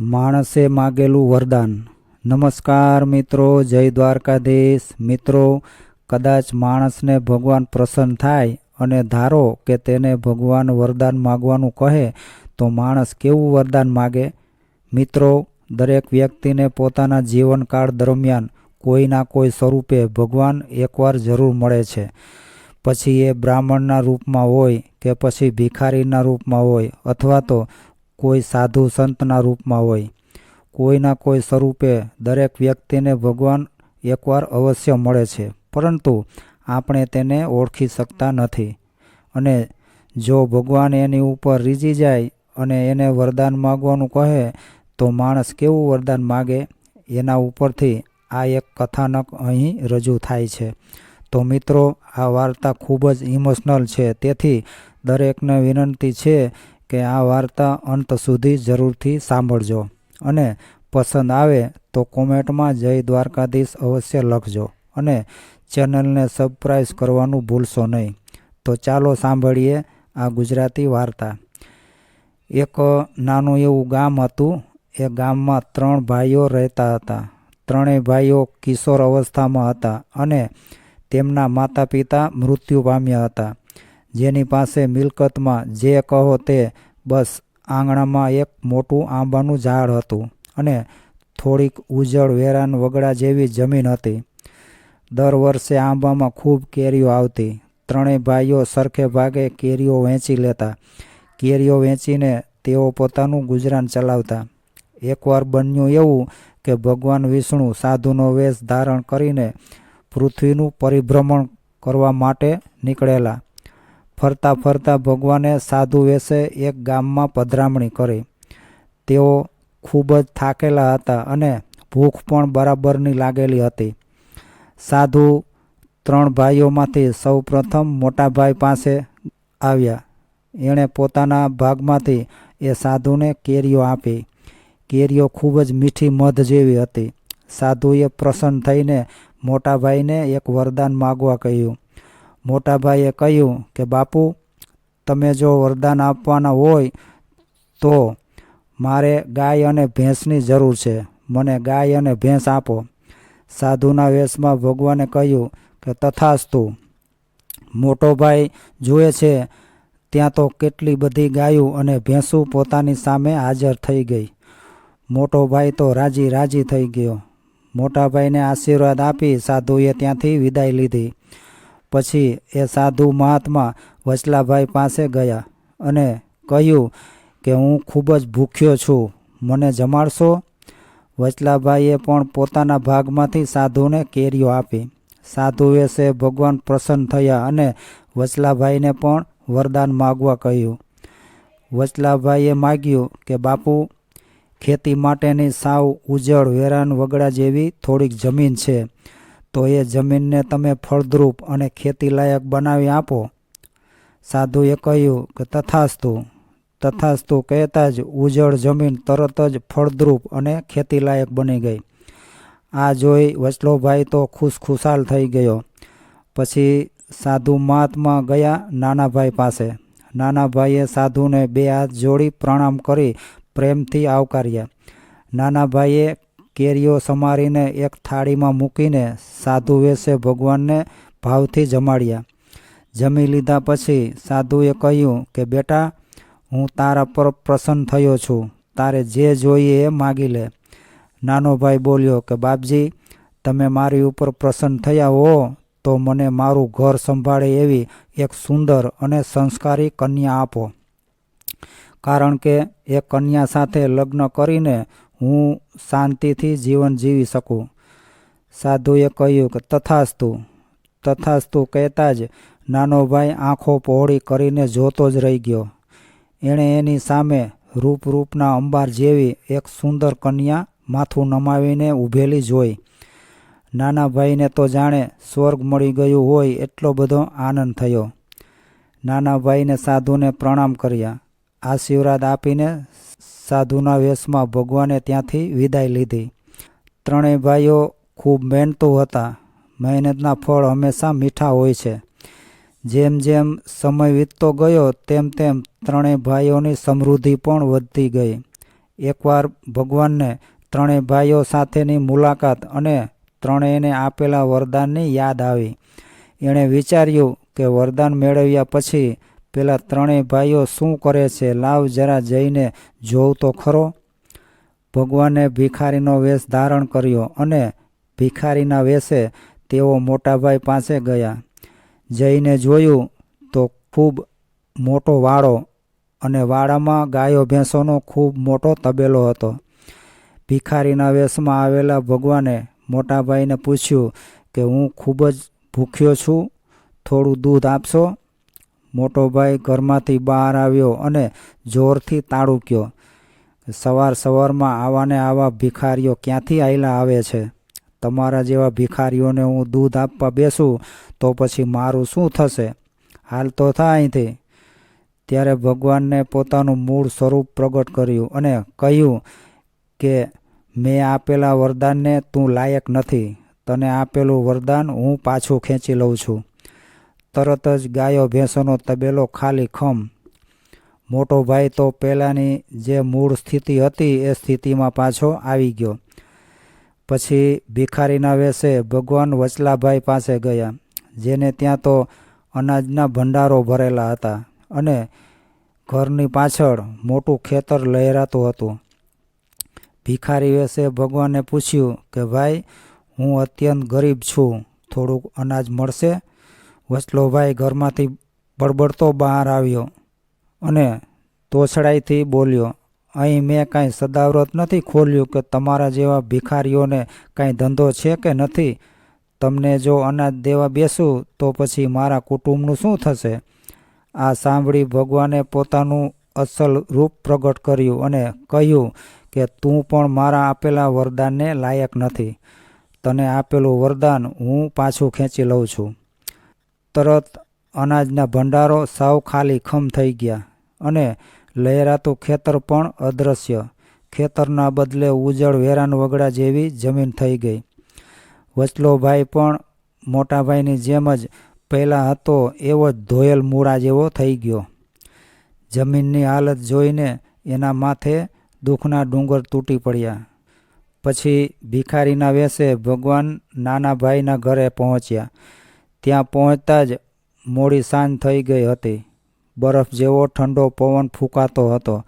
માણસે માગેલું વરદાન. નમસ્કાર મિત્રો, જય દ્વારકાધીશ. મિત્રો, કદાચ માણસને ભગવાન પ્રસન્ન થાય અને ધારો કે તેને ભગવાન વરદાન માગવાનું કહે, તો માણસ કેવું વરદાન માગે? મિત્રો, દરેક વ્યક્તિને પોતાના જીવનકાળ દરમિયાન કોઈના કોઈ સ્વરૂપે ભગવાન એકવાર જરૂર મળે છે. પછી એ બ્રાહ્મણના રૂપમાં હોય કે પછી ભિખારીના રૂપમાં હોય, અથવા તો કોઈ સાધુ સંતના રૂપમાં હોય. કોઈના કોઈ સ્વરૂપે દરેક વ્યક્તિને ભગવાન એકવાર અવશ્ય મળે છે, પરંતુ આપણે તેને ઓળખી શકતા નથી. અને જો ભગવાન એની ઉપર રીઝી જાય અને એને વરદાન માગવાનું કહે, તો માણસ કેવું વરદાન માગે? એના ઉપરથી આ એક કથાનક અહીં રજૂ થાય છે. તો મિત્રો, આ વાર્તા ખૂબ જ ઇમોશનલ છે, તેથી દરેકને વિનંતી છે કે આ વાર્તા અંત સુધી જરૂરથી સાંભળજો અને પસંદ આવે તો કોમેન્ટમાં જય દ્વારકાધીશ અવશ્ય લખજો અને ચેનલને સબસ્ક્રાઈબ કરવાનું ભૂલશો નહીં. તો ચાલો સાંભળીએ આ ગુજરાતી વાર્તા. એક નાનું એવું ગામ હતું. એ ગામમાં ત્રણ ભાઈઓ રહેતા હતા. ત્રણેય ભાઈઓ કિશોર અવસ્થામાં હતા અને તેમના માતા પિતા મૃત્યુ પામ્યા હતા. જેની પાસે મિલકતમાં જે કહો તે બસ આંગણામાં એક મોટું આંબાનું ઝાડ હતું અને થોડીક ઉજળ વેરાન વગડા જેવી જમીન હતી. દર વર્ષે આંબામાં ખૂબ કેરીઓ આવતી. ત્રણેય ભાઈઓ સરખે ભાગે કેરીઓ વેચી લેતા. કેરીઓ વેચીને તેઓ પોતાનું ગુજરાન ચલાવતા. એકવાર બન્યું એવું કે ભગવાન વિષ્ણુ સાધુનો વેશ ધારણ કરીને પૃથ્વીનું પરિભ્રમણ કરવા માટે નીકળેલા. ફરતા ફરતા ભગવાને સાધુ વેશે એક ગામમાં પધરામણી કરી. તેઓ ખૂબ જ થાકેલા હતા અને ભૂખ પણ બરાબરની લાગેલી હતી. સાધુ ત્રણ ભાઈઓમાંથી સૌ પ્રથમ મોટા ભાઈ પાસે આવ્યા. એણે પોતાના ભાગમાંથી એ સાધુને કેરીઓ આપી. કેરીઓ ખૂબ જ મીઠી મધ જેવી હતી. સાધુએ પ્રસન્ન થઈને મોટા ભાઈને એક વરદાન માગવા કહ્યું. મોટા ભાઈએ કહ્યું કે, બાપુ, તમે જો વરદાન આપવાના હોય તો મારે ગાય અને ભેંસની જરૂર છે. મને ગાય અને ભેંસ આપો. સાધુના વેશમાં ભગવાને કહ્યું કે, તથાસ્તુ, મોટો ભાઈ જુએ છે, ત્યાં તો કેટલી બધી ગાયું અને ભેંસું પોતાની સામે હાજર થઈ ગઈ. મોટો ભાઈ તો રાજી રાજી થઈ ગયો. મોટાભાઈને આશીર્વાદ આપી સાધુએ ત્યાંથી વિદાય લીધી. પછી એ સાધુ મહાત્મા વચલાભાઈ પાસે ગયા અને કહ્યું કે હું ખૂબ જ ભૂખ્યો છું, મને જમાડશો? વચલાભાઈએ પણ પોતાના ભાગમાંથી સાધુને કેરીઓ આપી. સાધુએ સે ભગવાન પ્રસન્ન થયા અને વચલાભાઈને પણ વરદાન માગવા કહ્યું. વચલાભાઈએ માગ્યું કે, બાપુ, ખેતી માટેની સાવ ઉજળ વેરાન વગડા જેવી થોડીક જમીન છે. તો એ જમીનને તમે ફળદ્રુપ અને ખેતીલાયક બનાવી આપો. સાધુએ કહ્યું કે તથાસ્તુ તથાસ્તુ કહેતા જ ઉજળ જમીન તરત જ ફળદ્રુપ અને ખેતીલાયક બની ગઈ. આ જોઈ વચલોભાઈ તો ખુશખુશાલ થઈ ગયો. પછી સાધુ મહાત્મા ગયા નાના ભાઈ પાસે. નાના ભાઈએ સાધુને બે હાથ જોડી પ્રણામ કરી, પ્રેમથી આવકાર્યા. નાના ભાઈએ કેરીઓ સમારીને એક થાળીમાં મૂકીને સાધુ વેશે ભગવાનને ભાવથી જમાડ્યા. જમી લીધા પછી સાધુએ કહ્યું કે, બેટા, હું તારા પર પ્રસન્ન થયો છું. તારે જે જોઈએ એ માગી લે. નાનો ભાઈ બોલ્યો કે, બાપજી, તમે મારી ઉપર પ્રસન્ન થયા હો, તો મને મારું ઘર સંભાળે એવી એક સુંદર અને સંસ્કારી કન્યા આપો. કારણ કે એ કન્યા સાથે લગ્ન કરીને હું શાંતિથી જીવન જીવી શકું. સાધુએ કહ્યું કે, તથાસ્તુ તથાસ્તુ કહેતા જ નાનો ભાઈ આંખો પહોળી કરીને જોતો જ રહી ગયો. એણે એની સામે રૂપ રૂપના અંબાર જેવી એક સુંદર કન્યા માથું નમાવીને ઊભેલી જોઈ. નાના ભાઈને તો જાણે સ્વર્ગ મળી ગયું હોય એટલો બધો આનંદ થયો. નાના ભાઈને સાધુને પ્રણામ કર્યા. આશીર્વાદ આપીને સાધુના વેશમાં ભગવાને ત્યાંથી વિદાય લીધી. ત્રણેય ભાઈઓ ખૂબ મહેનતુ હતા. મહેનતના ફળ હંમેશા મીઠા હોય છે. જેમ જેમ સમય વીતતો ગયો, તેમ તેમ ત્રણેય ભાઈઓની સમૃદ્ધિ પણ વધતી ગઈ. એકવાર ભગવાનને ત્રણેય ભાઈઓ સાથેની મુલાકાત અને ત્રણેયને આપેલા વરદાનની યાદ આવી. એણે વિચાર્યું કે વરદાન મેળવ્યા પછી પેલા ત્રણેય ભાઈઓ શું કરે છે, લાવ જરા જઈને જોઉં તો ખરો? ભગવાને ભિખારીનો વેશ ધારણ કર્યો અને ભિખારીના વેશે તેઓ મોટાભાઈ પાસે ગયા. જઈને જોયું તો ખૂબ મોટો વાડો અને વાડામાં ગાયો ભેંસોનો ખૂબ મોટો તબેલો હતો. ભિખારીના વેશમાં આવેલા ભગવાને મોટાભાઈને પૂછ્યું કે, હું ખૂબ જ ભૂખ્યો છું, થોડું દૂધ આપશો? મોટો ભાઈ ઘરમાંથી બહાર આવ્યો અને જોરથી તાળુક્યો સવાર સવારમાં આવાને આવા ભિખારીઓ ક્યાંથી આયલા આવે છે? તમારા જેવા ભિખારીઓને હું દૂધ આપવા બેસું તો પછી મારું શું થશે? હાલ તો થા અહીંથી. ત્યારે ભગવાનને પોતાનું મૂળ સ્વરૂપ પ્રગટ કર્યું અને કહ્યું કે, મેં આપેલા વરદાનને તું લાયક નથી. તને આપેલું વરદાન હું પાછું ખેંચી લઉં છું. તરત જ ગાયો ભેંસોનો તબેલો ખાલી ખમ. મોટો ભાઈ તો પહેલાંની જે મૂળ સ્થિતિ હતી એ સ્થિતિમાં પાછો આવી ગયો. પછી ભિખારીના વેશે ભગવાન વચલાભાઈ પાસે ગયા, જેને ત્યાં તો અનાજના ભંડારો ભરેલા હતા અને ઘરની પાછળ મોટું ખેતર લહેરાતું હતું. ભિખારી વેશે ભગવાને પૂછ્યું કે, ભાઈ, હું અત્યંત ગરીબ છું. થોડુંક અનાજ મળશે? વચલોભાઈ ઘરમાંથી બળબડતો બહાર આવ્યો અને તોછડાઈથી બોલ્યો, અહીં મેં કાંઈ સદાવ્રત નથી ખોલ્યું કે તમારા જેવા ભિખારીઓને કાંઈ ધંધો છે કે નથી? તમને જો અનાજ દેવા બેસું તો પછી મારા કુટુંબનું શું થશે? આ સાંભળી ભગવાને પોતાનું અસલ રૂપ પ્રગટ કર્યું અને કહ્યું કે, તું પણ મારા આપેલા વરદાનને લાયક નથી. તને આપેલું વરદાન હું પાછું ખેંચી લઉં છું. તરત અનાજના ભંડારો સાવ ખાલી ખમ થઈ ગયા અને લહેરાતું ખેતર પણ અદૃશ્ય ખેતરના બદલે ઉજળ વેરાન વગડા જેવી જમીન થઈ ગઈ. વચલો ભાઈ પણ મોટાભાઈની જેમ જ પહેલાં હતો એવો જ ધોયેલ મૂળા જેવો થઈ ગયો. જમીનની હાલત જોઈને એના માથે દુઃખના ડુંગર તૂટી પડ્યા. પછી ભિખારીના વેશે ભગવાન નાના ભાઈના ઘરે પહોંચ્યા. ત્યાં પહોંચતા જ મોડી સાંજ થઈ ગઈ હતી. બરફ જેવો ઠંડો પવન ફૂંકાતો હતો.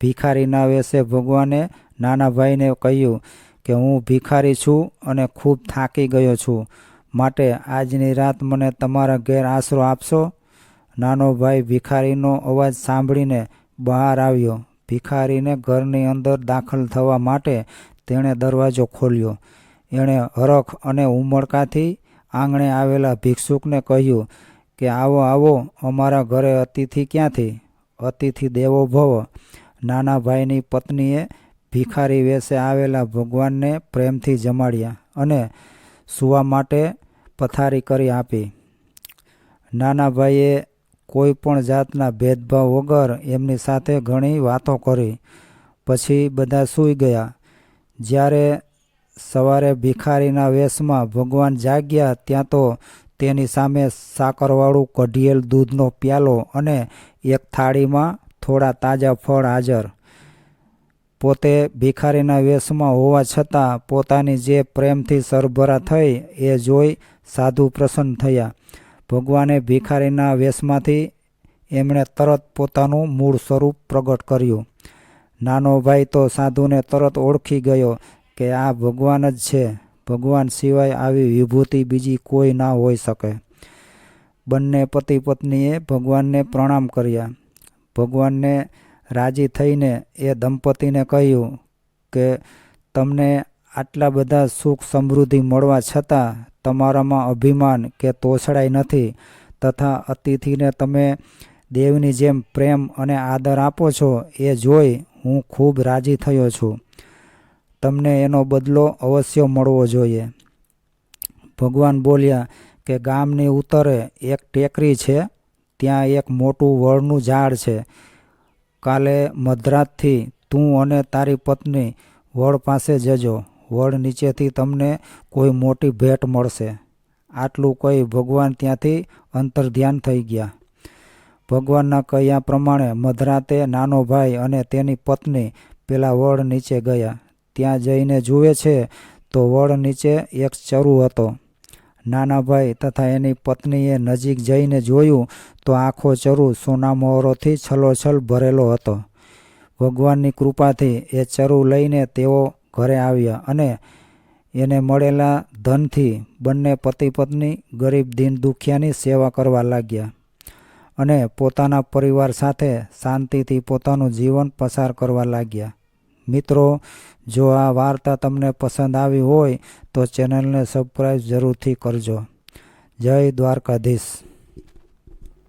ભિખારીના વેશે ભગવાને નાના ભાઈને કહ્યું કે, હું ભિખારી છું અને ખૂબ થાકી ગયો છું. માટે આજની રાત મને તમારા ઘેર આશરો આપશો? નાનો ભાઈ ભિખારીનો અવાજ સાંભળીને બહાર આવ્યો. ભિખારીને ઘરની અંદર દાખલ થવા માટે તેણે દરવાજો ખોલ્યો. એણે હરખ અને ઉમળકાથી આંગણે આવેલા ભિક્ષુકને કહ્યું કે, આવો આવો, અમારા ઘરે અતિથિ ક્યાંથી? અતિથિ દેવો ભવ. નાના ભાઈની પત્નીએ ભિખારી વેશે આવેલા ભગવાનને પ્રેમથી જમાડ્યા અને સૂવા માટે પથારી કરી આપી. નાના ભાઈએ કોઈ પણ જાતના ભેદભાવ વગર એમની સાથે ઘણી વાતો કરી. પછી બધા સૂઈ ગયા. જ્યારે સવારે ભિખારીના વેશમાં ભગવાન જાગ્યા ત્યાં તો તેની સામે સાકરવાળું કઢિયેલ દૂધનો પ્યાલો અને એક થાળીમાં થોડા તાજા ફળ હાજર. પોતે ભિખારીના વેશમાં હોવા છતાં પોતાની જે પ્રેમથી સરભરા થઈ એ જોઈ સાધુ પ્રસન્ન થયા. ભગવાને ભિખારીના વેશમાંથી એમણે તરત પોતાનું મૂળ સ્વરૂપ પ્રગટ કર્યું. નાનો ભાઈ તો સાધુને તરત ઓળખી ગયો. કે આ ભગવાન જ છે. ભગવાન સિવાય આવી વિભૂતિ બીજી કોઈ ના હોઈ શકે. બંને પતિ પત્નીએ ભગવાનને પ્રણામ કર્યા. ભગવાનને રાજી થઈને એ દંપતીને કહ્યું કે તમને આટલા બધા સુખ સમૃદ્ધિ મળવા છતાં તમારામાં અભિમાન કે તોછડાઈ નથી તથા અતિથિને તમે દેવની જેમ પ્રેમ અને આદર આપો છો એ જોઈ હું ખૂબ રાજી થયો છું. તમને એનો બદલો અવશ્ય મળવો જોઈએ. ભગવાન બોલ્યા કે ગામની ઉત્તરે એક ટેકરી છે, ત્યાં એક મોટું વળનું ઝાડ છે. કાલે મધરાતથી તું અને તારી પત્ની વડ પાસે જજો. વડ નીચેથી તમને કોઈ મોટી ભેટ મળશે. આટલું કહી ભગવાન ત્યાંથી અંતર્ધ્યાન થઈ ગયા. ભગવાનના કહ્યા પ્રમાણે મધરાતે નાનો ભાઈ અને તેની પત્ની પેલા વડ નીચે ગયા. ત્યાં જઈને જુએ છે તો વડ નીચે એક ચરુ હતો. નાના ભાઈ તથા એની પત્નીએ નજીક જઈને જોયું તો આખો ચરુ સોના મોહરોથી છલોછલ ભરેલો હતો. ભગવાનની કૃપાથી એ ચરુ લઈને તેઓ ઘરે આવ્યા અને એને મળેલા ધનથી બંને પતિ પત્ની ગરીબ દીન દુખિયાની સેવા કરવા લાગ્યા અને પોતાના પરિવાર સાથે શાંતિથી પોતાનું જીવન પસાર કરવા લાગ્યા. મિત્રો, જો આ વાર્તા તમને પસંદ આવી હોય તો ચેનલને સબસ્ક્રાઈબ જરૂરથી કરજો. જય દ્વારકાધીશ.